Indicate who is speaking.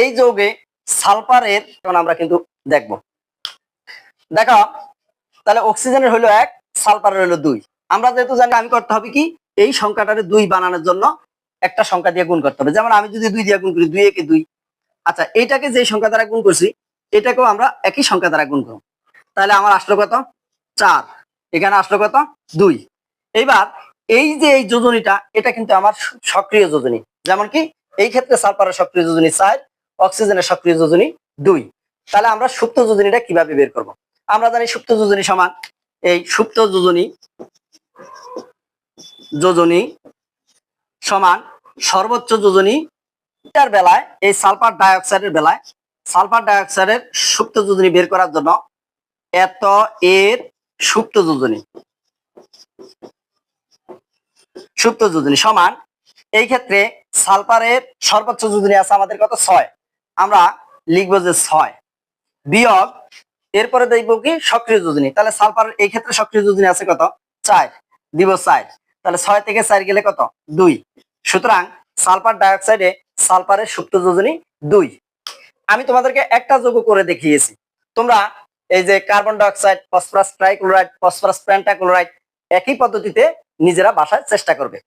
Speaker 1: এই যৌগে সালফারের এখন আমরা কিন্তু দেখব। দেখো, তাহলে অক্সিজেনের হলো এক, সালফারের হলো দুই। আমরা যেহেতু জানি আমি করতে হবে কি? এই সংখ্যাটারে দুই বানানোর জন্য একটা সংখ্যা দিয়ে গুণ করতে হবে। যেমন আমি যদি দুই দিয়ে গুণ করি, দুই একে দুই। আচ্ছা এইটাকে যে সংখ্যা দ্বারা গুণ করছি, এটাকেও আমরা একই সংখ্যা দ্বারা গুণ করব। তাহলে আমার আসলো কত? চার। এখানে আসলো কত? দুই। এইবার এই যে এই যোজনীটা, এটা কিন্তু আমার সক্রিয় যোজনী। যেমন কি, এই ক্ষেত্রে সালফারের সক্রিয় যোজনী চার অক্সিজেনের সক্রিয় যোজনী দুই। তাহলে আমরা সুপ্ত যোজনীটা কীভাবে বের করব? আমরা জানি সুপ্ত যোজনী সমান এই সুপ্ত যোজনী যোজনী সমান সর্বোচ্চ যোজনী এটার বেলায় এই সালফার ডাইঅক্সাইডের বেলায় সালফার ডাইঅক্সাইডের সুপ্ত যোজনী বের করার জন্য এত এর সুপ্ত যোজনী। সুপ্ত যোজনী সমান এই ক্ষেত্রে সালফারের সর্বোচ্চ যোজনী আছে আমাদের কত? ছয়। আমরা লিখব যে ছয়। বিয়োগ, এরপরে দেখব কি সক্রিয় যোজনী। তাহলে সালফারের এই ক্ষেত্রে সক্রিয় যোজনী আছে কত? চার। দিব চার। তাহলে ছয় থেকে চার গেলে কত? দুই। সুতরাং সালফার ডাইঅক্সাইডে সালফারের সুপ্ত যোজনী দুই। আমি তোমাদেরকে একটা যোগ করে দেখিয়েছি। তোমরা এই যে carbon dioxide, phosphorus trichloride, phosphorus pentachloride একই পদ্ধতিতে নিজেরা বাসায় চেষ্টা করবে।